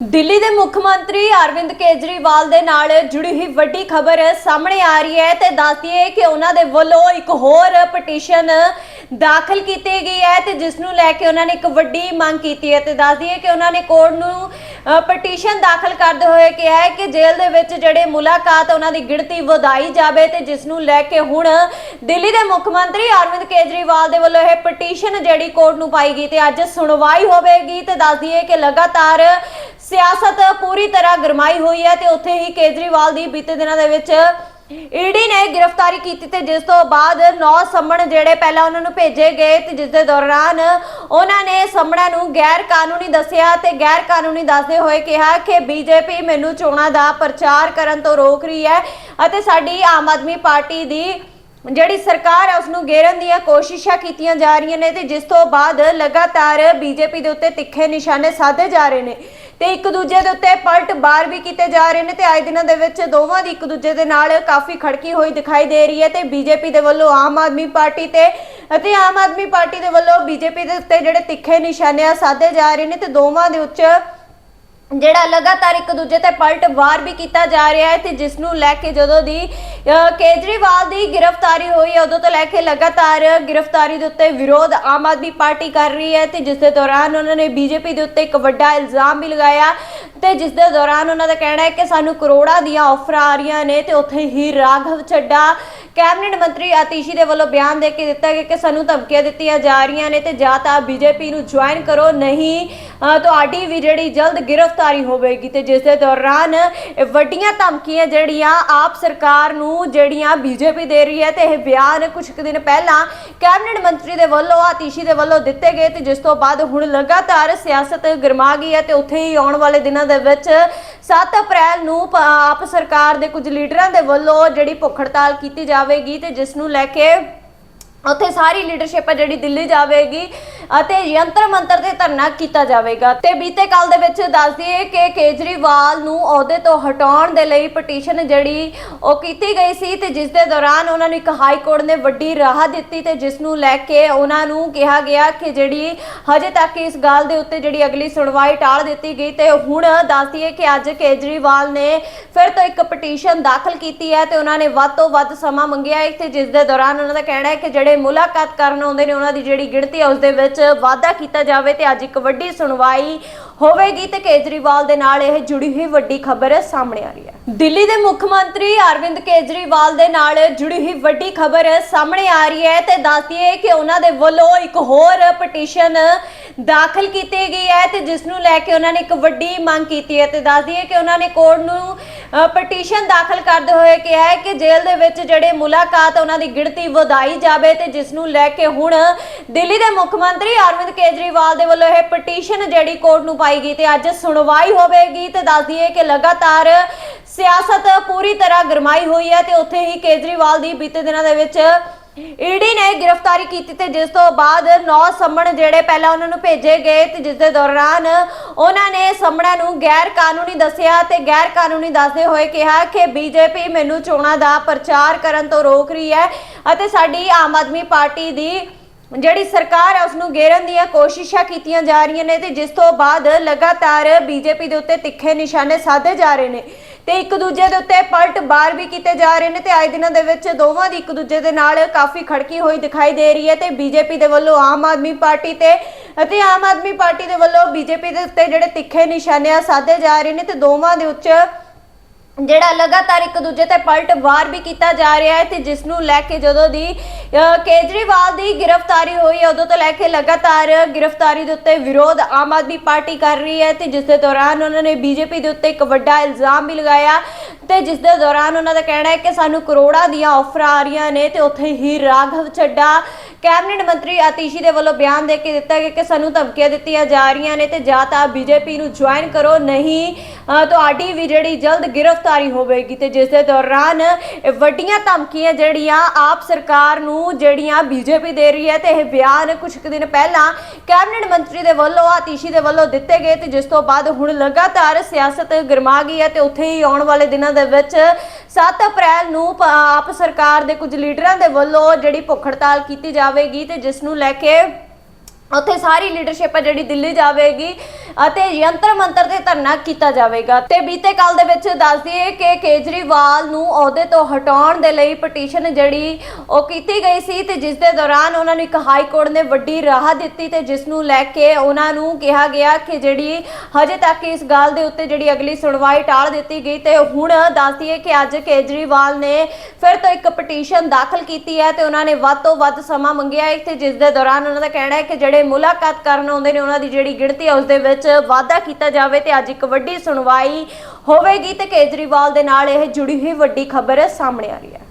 ਦਿੱਲੀ ਦੇ ਮੁੱਖ ਮੰਤਰੀ ਅਰਵਿੰਦ ਕੇਜਰੀਵਾਲ ਦੇ ਨਾਲ ਜੁੜੀ ਹੋਈ ਵੱਡੀ ਖਬਰ ਸਾਹਮਣੇ ਆ ਰਹੀ ਹੈ ਤੇ ਦੱਸਦੀਏ ਕਿ ਉਹਨਾਂ ਦੇ ਵੱਲੋਂ ਇੱਕ ਹੋਰ ਪਟੀਸ਼ਨ ਦਾਖਲ ਕੀਤੀ ਗਈ ਹੈ ਤੇ ਜਿਸ ਨੂੰ ਲੈ ਕੇ ਉਹਨਾਂ ਨੇ ਇੱਕ ਵੱਡੀ ਮੰਗ ਕੀਤੀ ਹੈ ਤੇ ਦੱਸਦੀਏ ਕਿ ਉਹਨਾਂ ਨੇ ਕੋਰਟ ਨੂੰ ਪਟੀਸ਼ਨ ਦਾਖਲ ਕਰਦੇ ਹੋਏ ਕਿਹਾ ਹੈ ਕਿ ਜੇਲ੍ਹ ਦੇ ਵਿੱਚ ਜਿਹੜੇ ਮੁਲਾਕਾਤ ਉਹਨਾਂ ਦੀ ਗਿਣਤੀ ਵਧਾਈ ਜਾਵੇ ਤੇ ਜਿਸ ਨੂੰ ਲੈ ਕੇ ਹੁਣ ਦਿੱਲੀ ਦੇ ਮੁੱਖ ਮੰਤਰੀ ਅਰਵਿੰਦ ਕੇਜਰੀਵਾਲ ਦੇ ਵੱਲੋਂ ਇਹ ਪਟੀਸ਼ਨ ਜਿਹੜੀ ਕੋਰਟ ਨੂੰ ਪਾਈ ਗਈ ਤੇ ਅੱਜ ਸੁਣਵਾਈ ਹੋਵੇਗੀ ਤੇ ਦੱਸਦੀਏ ਕਿ ਲਗਾਤਾਰ ਸਿਆਸਤ ਪੂਰੀ ਤਰ੍ਹਾਂ ਗਰਮਾਈ ਹੋਈ ਹੈ ਤੇ ਉੱਥੇ ਹੀ ਕੇਜਰੀਵਾਲ ਦੀ ਬੀਤੇ ਦਿਨਾਂ ਦੇ ਵਿੱਚ ਈਡੀ ਨੇ ਗ੍ਰਿਫਤਾਰੀ ਕੀਤੀ ਤੇ ਜਿਸ ਤੋਂ ਬਾਅਦ ਨੌ ਸੰਮਣ ਜਿਹੜੇ ਪਹਿਲਾਂ ਉਹਨਾਂ ਨੂੰ ਭੇਜੇ ਗਏ ਤੇ ਜਿਸ ਦੇ ਦੌਰਾਨ ਉਹਨਾਂ ਨੇ ਸੰਮਣਾਂ ਨੂੰ ਗੈਰ ਕਾਨੂੰਨੀ ਦੱਸਿਆ ਤੇ ਗੈਰ ਕਾਨੂੰਨੀ ਦੱਸਦੇ ਹੋਏ ਕਿਹਾ ਕਿ ਬੀਜੇਪੀ ਮੈਨੂੰ ਚੋਣਾਂ ਦਾ ਪ੍ਰਚਾਰ ਕਰਨ ਤੋਂ ਰੋਕ ਰਹੀ ਹੈ ਅਤੇ ਸਾਡੀ ਆਮ ਆਦਮੀ ਪਾਰਟੀ ਦੀ ਜਿਹੜੀ ਸਰਕਾਰ ਹੈ ਉਸ ਨੂੰ ਘੇਰਨ ਦੀਆਂ ਕੋਸ਼ਿਸ਼ਾਂ ਕੀਤੀਆਂ ਜਾ ਰਹੀਆਂ ਨੇ ਤੇ ਜਿਸ ਤੋਂ ਬਾਅਦ ਲਗਾਤਾਰ ਬੀਜੇਪੀ ਦੇ ਉੱਤੇ ਤਿੱਖੇ ਨਿਸ਼ਾਨੇ ਸਾਧੇ ਜਾ ਰਹੇ ਨੇ। ਤੇ ਇੱਕ ਦੂਜੇ ਦੇ ਉੱਤੇ ਪਲਟ ਬਾਰ ਵੀ ਕੀਤੇ ਜਾ ਰਹੇ ਨੇ ਤੇ ਆਏ ਦਿਨਾਂ ਦੇ ਵਿੱਚ ਦੋਵਾਂ ਦੀ ਇੱਕ ਦੂਜੇ ਦੇ ਨਾਲ ਕਾਫੀ ਖੜਕੀ ਹੋਈ ਦਿਖਾਈ ਦੇ ਰਹੀ ਹੈ ਤੇ ਬੀਜੇਪੀ ਦੇ ਵੱਲੋਂ ਆਮ ਆਦਮੀ ਪਾਰਟੀ ਤੇ ਅਤੇ ਆਮ ਆਦਮੀ ਪਾਰਟੀ ਦੇ ਵੱਲੋਂ ਬੀਜੇਪੀ ਦੇ ਉੱਤੇ ਜਿਹੜੇ ਤਿੱਖੇ ਨਿਸ਼ਾਨੇ ਆ, ਸਾਧੇ ਜਾ ਰਹੇ ਨੇ ਤੇ ਦੋਵਾਂ ਦੇ ਉੱਚ ਜਿਹੜਾ ਲਗਾਤਾਰ ਇੱਕ ਦੂਜੇ ਤੇ ਪਲਟ ਵਾਰ ਵੀ ਕੀਤਾ ਜਾ ਰਿਹਾ ਹੈ ਤੇ ਜਿਸ ਨੂੰ ਲੈ ਕੇ ਜਦੋਂ ਦੀ ਕੇਜਰੀਵਾਲ ਦੀ ਗ੍ਰਿਫਤਾਰੀ ਹੋਈ ਹੈ, ਉਦੋਂ ਤੋਂ ਲੈ ਕੇ ਲਗਾਤਾਰ ਗ੍ਰਿਫਤਾਰੀ ਦੇ ਉੱਤੇ ਵਿਰੋਧ ਆਮ ਆਦਮੀ ਪਾਰਟੀ ਕਰ ਰਹੀ ਹੈ ਤੇ ਜਿਸ ਦੇ ਦੌਰਾਨ ਉਹਨਾਂ ਨੇ ਬੀਜੇਪੀ ਦੇ ਉੱਤੇ ਇੱਕ ਵੱਡਾ ਇਲਜ਼ਾਮ ਵੀ ਲਗਾਇਆ ਤੇ ਜਿਸ ਦੇ ਦੌਰਾਨ ਉਹਨਾਂ ਦਾ ਕਹਿਣਾ ਹੈ ਕਿ ਸਾਨੂੰ ਕਰੋੜਾਂ ਦੀਆਂ ਆਫਰਾਂ ਆ ਰਹੀਆਂ ਨੇ ਤੇ ਉੱਥੇ ਹੀ ਰਾਘਵ ਛੱਡਾ ਕੈਬਨਿਟ ਮੰਤਰੀ ਆਤੀਸ਼ੀ ਦੇ ਵੱਲੋਂ ਬਿਆਨ ਦੇ ਕੇ ਦਿੱਤਾ ਗਿਆ ਕਿ ਸਾਨੂੰ ਧਮਕੀਆਂ ਦਿੱਤੀਆਂ ਜਾ ਰਹੀਆਂ ਨੇ ਤੇ ਜਾਂ ਤਾਂ ਬੀਜੇਪੀ ਨੂੰ ਜੁਆਇਨ ਕਰੋ, ਨਹੀਂ ਤੁਹਾਡੀ ਵੀ ਜਿਹੜੀ ਜਲਦ ਗ੍ਰਿਫਤਾਰੀ ਹੋਵੇਗੀ ਤੇ ਜਿਸ ਦੇ ਦੌਰਾਨ ਵੱਡੀਆਂ ਧਮਕੀਆਂ ਜਿਹੜੀਆਂ ਆਪ ਸਰਕਾਰ ਨੂੰ ਜਿਹੜੀਆਂ ਬੀਜੇਪੀ ਦੇ ਰਹੀ ਹੈ ਤੇ ਇਹ ਬਿਆਨ ਕੁਝ ਕੁ ਦਿਨ ਪਹਿਲਾਂ ਕੈਬਨਿਟ ਮੰਤਰੀ ਦੇ ਵੱਲੋਂ ਆਤੀਸ਼ੀ ਦੇ ਵੱਲੋਂ ਦਿੱਤੇ ਗਏ ਤੇ ਜਿਸ ਤੋਂ ਬਾਅਦ ਹੁਣ ਲਗਾਤਾਰ ਸਿਆਸਤ ਗਰਮਾ ਗਈ ਹੈ ਤੇ ਉੱਥੇ ਹੀ ਆਉਣ ਵਾਲੇ ਦਿਨਾਂ ਦੇ ਵਿੱਚ 7 ਅਪ੍ਰੈਲ ਨੂੰ ਆਪ ਸਰਕਾਰ ਦੇ ਕੁਝ ਲੀਡਰਾਂ ਦੇ ਵੱਲੋਂ ਜਿਹੜੀ ਭੁੱਖ ਹੜਤਾਲ ਕੀਤੀ ਜਾਵੇਗੀ ਤੇ ਜਿਸ ਨੂੰ ਲੈ ਕੇ ਉੱਥੇ ਸਾਰੀ ਲੀਡਰਸ਼ਿਪ ਹੈ ਜਿਹੜੀ ਦਿੱਲੀ ਜਾਵੇਗੀ ਅਤੇ ਯੰਤਰ ਮੰਤਰ ਤੇ ਧਰਨਾ ਕੀਤਾ ਜਾਵੇਗਾ। ਤੇ ਬੀਤੇ ਕੱਲ ਦੇ ਵਿੱਚ ਦੱਸ ਦਈਏ ਕਿ ਕੇਜਰੀਵਾਲ ਨੂੰ ਅਹੁਦੇ ਤੋਂ ਹਟਾਉਣ ਦੇ ਲਈ ਪਟੀਸ਼ਨ ਜਿਹੜੀ ਉਹ ਕੀਤੀ ਗਈ ਸੀ ਤੇ ਜਿਸ ਦੇ ਦੌਰਾਨ ਉਹਨਾਂ ਨੂੰ ਇੱਕ ਹਾਈ ਕੋਰਟ ਨੇ ਵੱਡੀ ਰਾਹਤ ਦਿੱਤੀ ਤੇ ਜਿਸ ਨੂੰ ਲੈ ਕੇ ਉਹਨਾਂ ਨੂੰ ਕਿਹਾ ਗਿਆ ਕਿ ਜਿਹੜੀ ਹਜੇ ਤੱਕ ਇਸ ਗੱਲ ਦੇ ਉੱਤੇ ਜਿਹੜੀ ਅਗਲੀ ਸੁਣਵਾਈ ਟਾਲ ਦਿੱਤੀ ਗਈ ਤੇ ਹੁਣ ਦੱਸ ਦਈਏ ਕਿ ਅੱਜ ਕੇਜਰੀਵਾਲ ਨੇ ਫਿਰ ਤੋਂ ਇੱਕ ਪਟੀਸ਼ਨ ਦਾਖਲ ਕੀਤੀ ਹੈ ਤੇ ਉਹਨਾਂ ਨੇ ਵੱਧ ਤੋਂ ਵੱਧ ਸਮਾਂ ਮੰਗਿਆ ਹੈ। ਤੇ ਜਿਸ ਦੇ ਦੌਰਾਨ ਉਹਨਾਂ ਦਾ ਕਹਿਣਾ ਹੈ ਕਿ ਜਿਹੜੇ ਮੁਲਾਕਾਤ ਕਰਨ ਆਉਂਦੇ ਨੇ, ਉਹਨਾਂ ਦੀ ਜਿਹੜੀ ਗਿਣਤੀ ਹੈ ਉਸ ਦੇ ਵਿੱਚ ਵਾਧਾ ਕੀਤਾ ਜਾਵੇ ਤੇ ਅੱਜ ਇੱਕ ਵੱਡੀ ਸੁਣਵਾਈ ਹੋਵੇਗੀ ਤੇ ਕੇਜਰੀਵਾਲ ਦੇ ਨਾਲ ਇਹ ਜੁੜੀ ਹੋਈ ਵੱਡੀ ਖਬਰ ਸਾਹਮਣੇ ਆ ਰਹੀ ਹੈ। ਦਿੱਲੀ ਦੇ ਮੁੱਖ ਮੰਤਰੀ ਅਰਵਿੰਦ ਕੇਜਰੀਵਾਲ ਦੇ ਨਾਲ ਜੁੜੀ ਹੋਈ ਵੱਡੀ ਖਬਰ ਸਾਹਮਣੇ ਆ ਰਹੀ ਹੈ ਤੇ ਦੱਸਦੀ ਕਿ ਉਹਨਾਂ ਦੇ ਵੱਲੋਂ ਇੱਕ ਹੋਰ ਪਟੀਸ਼ਨ ਦਾਖਲ ਕੀਤੀ ਗਈ ਹੈ ਤੇ ਜਿਸ ਨੂੰ ਲੈ ਕੇ ਉਹਨਾਂ ਨੇ ਇੱਕ ਵੱਡੀ ਮੰਗ ਕੀਤੀ ਹੈ ਤੇ ਦੱਸਦੀ ਹੈ ਕਿ ਉਹਨਾਂ ਨੇ ਕੋਰਟ ਨੂੰ ਪਟੀਸ਼ਨ ਦਾਖਲ ਕਰਦੇ ਹੋਏ ਕਿਹਾ ਹੈ ਕਿ ਜੇਲ੍ਹ ਦੇ ਵਿੱਚ ਜਿਹੜੇ ਮੁਲਾਕਾਤ ਉਹਨਾਂ ਦੀ ਗਿਣਤੀ ਵਧਾਈ ਜਾਵੇ ਤੇ ਜਿਸ ਨੂੰ ਲੈ ਕੇ ਹੁਣ ਦਿੱਲੀ ਦੇ ਮੁੱਖ ਮੰਤਰੀ ਅਰਵਿੰਦ ਕੇਜਰੀਵਾਲ ਦੇ ਵੱਲੋਂ ਇਹ ਪਟੀਸ਼ਨ ਜਿਹੜੀ ਕੋਰਟ ਨੂੰ ਪਾਈ ਗਈ ਤੇ ਅੱਜ ਸੁਣਵਾਈ ਹੋਵੇਗੀ ਤੇ ਦੱਸਦੀ ਹੈ ਕਿ ਲਗਾਤਾਰ ਸਿਆਸਤ ਪੂਰੀ ਤਰ੍ਹਾਂ ਗਰਮਾਈ ਹੋਈ ਹੈ ਤੇ ਉੱਥੇ ਹੀ ਕੇਜਰੀਵਾਲ ਦੀ ਬੀਤੇ ਦਿਨਾਂ ਦੇ ਵਿੱਚ ਈਡੀ ਨੇ ਗ੍ਰਿਫਤਾਰੀ ਕੀਤੀ ਤੇ ਜਿਸ ਤੋਂ ਬਾਅਦ ਨੌ ਸੰਮਣ ਜਿਹੜੇ ਪਹਿਲਾਂ ਉਹਨਾਂ ਨੂੰ ਭੇਜੇ ਗਏ ਤੇ ਜਿਸ ਦੇ ਦੌਰਾਨ ਉਹਨਾਂ ਨੇ ਸੰਮਣਾਂ ਨੂੰ ਗੈਰ ਕਾਨੂੰਨੀ ਦੱਸਿਆ ਤੇ ਗੈਰ ਕਾਨੂੰਨੀ ਦੱਸਦੇ ਹੋਏ ਕਿਹਾ ਕਿ ਬੀਜੇਪੀ ਮੈਨੂੰ ਚੋਣਾਂ ਦਾ ਪ੍ਰਚਾਰ ਕਰਨ ਤੋਂ ਰੋਕ ਰਹੀ ਹੈ ਅਤੇ ਸਾਡੀ ਆਮ ਆਦਮੀ ਪਾਰਟੀ ਦੀ ਜਿਹੜੀ ਸਰਕਾਰ ਹੈ ਉਸ ਨੂੰ ਘੇਰਨ ਦੀਆਂ ਕੋਸ਼ਿਸ਼ਾਂ ਕੀਤੀਆਂ ਜਾ ਰਹੀਆਂ ਨੇ ਤੇ ਜਿਸ ਤੋਂ ਬਾਅਦ ਲਗਾਤਾਰ ਬੀਜੇਪੀ ਦੇ ਉੱਤੇ ਤਿੱਖੇ ਨਿਸ਼ਾਨੇ ਸਾਧੇ ਜਾ ਰਹੇ ਨੇ। ਤੇ ਇੱਕ ਦੂਜੇ ਦੇ ਉੱਤੇ ਪਲਟ ਬਾਰ ਵੀ ਕੀਤੇ ਜਾ ਰਹੇ ਨੇ ਤੇ ਆਏ ਦਿਨਾਂ ਦੇ ਵਿੱਚ ਦੋਵਾਂ ਦੀ ਇੱਕ ਦੂਜੇ ਦੇ ਨਾਲ ਕਾਫੀ ਖੜਕੀ ਹੋਈ ਦਿਖਾਈ ਦੇ ਰਹੀ ਹੈ ਤੇ ਬੀਜੇਪੀ ਦੇ ਵੱਲੋਂ ਆਮ ਆਦਮੀ ਪਾਰਟੀ ਤੇ ਅਤੇ ਆਮ ਆਦਮੀ ਪਾਰਟੀ ਦੇ ਵੱਲੋਂ ਬੀਜੇਪੀ ਦੇ ਉੱਤੇ ਜਿਹੜੇ ਤਿੱਖੇ ਨਿਸ਼ਾਨੇ ਸਾਧੇ ਜਾ ਰਹੇ ਨੇ ਤੇ ਦੋਵਾਂ ਦੇ ਉੱਚ ਜਿਹੜਾ ਲਗਾਤਾਰ ਇੱਕ ਦੂਜੇ ਤੇ ਪਲਟ ਵਾਰ ਵੀ ਕੀਤਾ ਜਾ ਰਿਹਾ ਹੈ ਤੇ ਜਿਸ ਨੂੰ ਲੈ ਕੇ ਜਦੋਂ ਦੀ ਕੇਜਰੀਵਾਲ ਦੀ ਗ੍ਰਿਫਤਾਰੀ ਹੋਈ ਹੈ, ਉਦੋਂ ਤੋਂ ਲੈ ਕੇ ਲਗਾਤਾਰ ਗ੍ਰਿਫਤਾਰੀ ਦੇ ਉੱਤੇ ਵਿਰੋਧ ਆਮ ਆਦਮੀ ਪਾਰਟੀ ਕਰ ਰਹੀ ਹੈ ਤੇ ਜਿਸ ਦੇ ਦੌਰਾਨ ਉਹਨਾਂ ਨੇ ਬੀਜੇਪੀ ਦੇ ਉੱਤੇ ਇੱਕ ਵੱਡਾ ਇਲਜ਼ਾਮ ਵੀ ਲਗਾਇਆ ਤੇ ਜਿਸ ਦੇ ਦੌਰਾਨ ਉਹਨਾਂ ਦਾ ਕਹਿਣਾ ਹੈ ਕਿ ਸਾਨੂੰ ਕਰੋੜਾਂ ਦੀਆਂ ਆਫਰਾਂ ਆ ਰਹੀਆਂ ਨੇ ਤੇ ਉੱਥੇ ਹੀ ਰਾਘਵ ਚੱਡਾ ਕੈਬਨਿਟ ਮੰਤਰੀ ਆਤੀਸ਼ੀ ਦੇ ਵੱਲੋਂ ਬਿਆਨ ਦੇ ਕੇ ਦਿੱਤਾ ਗਿਆ ਕਿ ਸਾਨੂੰ ਧਮਕੀਆਂ ਦਿੱਤੀਆਂ ਜਾ ਰਹੀਆਂ ਨੇ ਤੇ ਜਾਂ ਤਾਂ ਬੀਜੇਪੀ ਨੂੰ ਜੁਆਇਨ ਕਰੋ, ਨਹੀਂ ਤੁਹਾਡੀ ਵੀ ਜਿਹੜੀ ਜਲਦ ਗ੍ਰਿਫਤਾਰੀ ਹੋਵੇਗੀ ਤੇ ਜਿਸ ਦੇ ਦੌਰਾਨ ਵੱਡੀਆਂ ਧਮਕੀਆਂ ਜਿਹੜੀਆਂ ਆਪ ਸਰਕਾਰ ਨੂੰ ਜਿਹੜੀਆਂ ਬੀਜੇਪੀ ਦੇ ਰਹੀ ਹੈ ਤੇ ਇਹ ਬਿਆਨ ਕੁਝ ਕੁ ਦਿਨ ਪਹਿਲਾਂ ਕੈਬਨਿਟ ਮੰਤਰੀ ਦੇ ਵੱਲੋਂ ਆਤੀਸ਼ੀ ਦੇ ਵੱਲੋਂ ਦਿੱਤੇ ਗਏ ਤੇ ਜਿਸ ਤੋਂ ਬਾਅਦ ਹੁਣ ਲਗਾਤਾਰ ਸਿਆਸਤ ਗਰਮਾ ਗਈ ਹੈ ਤੇ ਉੱਥੇ ਹੀ ਆਉਣ ਵਾਲੇ ਦਿਨਾਂ ਦੇ ਵਿੱਚ 7 ਅਪ੍ਰੈਲ ਨੂੰ ਪ- ਆਪ ਸਰਕਾਰ ਦੇ ਕੁਝ ਲੀਡਰਾਂ ਦੇ ਵੱਲੋਂ ਜਿਹੜੀ ਭੁੱਖ ਹੜਤਾਲ ਕੀਤੀ ਜਾਵੇਗੀ ਤੇ ਜਿਸ ਨੂੰ ਲੈ ਕੇ ਉੱਥੇ ਸਾਰੀ ਲੀਡਰਸ਼ਿਪ ਹੈ ਜਿਹੜੀ ਦਿੱਲੀ ਜਾਵੇਗੀ। ਅਤੇ ਯੰਤਰ ਮੰਤਰ ਤੇ ਧਰਨਾ ਕੀਤਾ ਜਾਵੇਗਾ। ਤੇ ਬੀਤੇ ਕੱਲ ਦੇ ਵਿੱਚ ਦੱਸ ਦਈਏ ਕਿ ਕੇਜਰੀਵਾਲ ਨੂੰ ਅਹੁਦੇ ਤੋਂ ਹਟਾਉਣ ਦੇ ਲਈ ਪਟੀਸ਼ਨ ਜਿਹੜੀ ਉਹ ਕੀਤੀ ਗਈ ਸੀ ਤੇ ਜਿਸ ਦੇ ਦੌਰਾਨ ਉਹਨਾਂ ਨੂੰ ਇੱਕ ਹਾਈ ਕੋਰਟ ਨੇ ਵੱਡੀ ਰਾਹਤ ਦਿੱਤੀ ਤੇ ਜਿਸ ਨੂੰ ਲੈ ਕੇ ਉਹਨਾਂ ਨੂੰ ਕਿਹਾ ਗਿਆ ਕਿ ਜਿਹੜੀ ਹਜੇ ਤੱਕ ਇਸ ਗੱਲ ਦੇ ਉੱਤੇ ਜਿਹੜੀ ਅਗਲੀ ਸੁਣਵਾਈ ਟਾਲ ਦਿੱਤੀ ਗਈ ਤੇ ਹੁਣ ਦੱਸ ਦਈਏ ਕਿ ਅੱਜ ਕੇਜਰੀਵਾਲ ਨੇ ਫਿਰ ਤੋਂ ਇੱਕ ਪਟੀਸ਼ਨ ਦਾਖਲ ਕੀਤੀ ਹੈ ਤੇ ਉਹਨਾਂ ਨੇ ਵੱਧ ਤੋਂ ਵੱਧ ਸਮਾਂ ਮੰਗਿਆ ਹੈ ਤੇ ਜਿਸ ਦੇ ਦੌਰਾਨ ਉਹਨਾਂ ਦਾ ਕਹਿਣਾ ਹੈ ਕਿ ਜਿਹੜੇ ਮੁਲਾਕਾਤ ਕਰਨ ਆਉਂਦੇ ਨੇ, ਉਹਨਾਂ ਦੀ ਜਿਹੜੀ ਗਿਣਤੀ ਹੈ ਉਸ ਦੇ ਵਿੱਚ ਵਾਧਾ ਕੀਤਾ ਜਾਵੇ ਤੇ ਅੱਜ ਇੱਕ ਵੱਡੀ ਸੁਣਵਾਈ ਹੋਵੇਗੀ ਤੇ ਕੇਜਰੀਵਾਲ ਦੇ ਨਾਲ ਇਹ ਜੁੜੀ ਹੋਈ ਵੱਡੀ ਖਬਰ ਸਾਹਮਣੇ ਆ ਰਹੀ ਹੈ।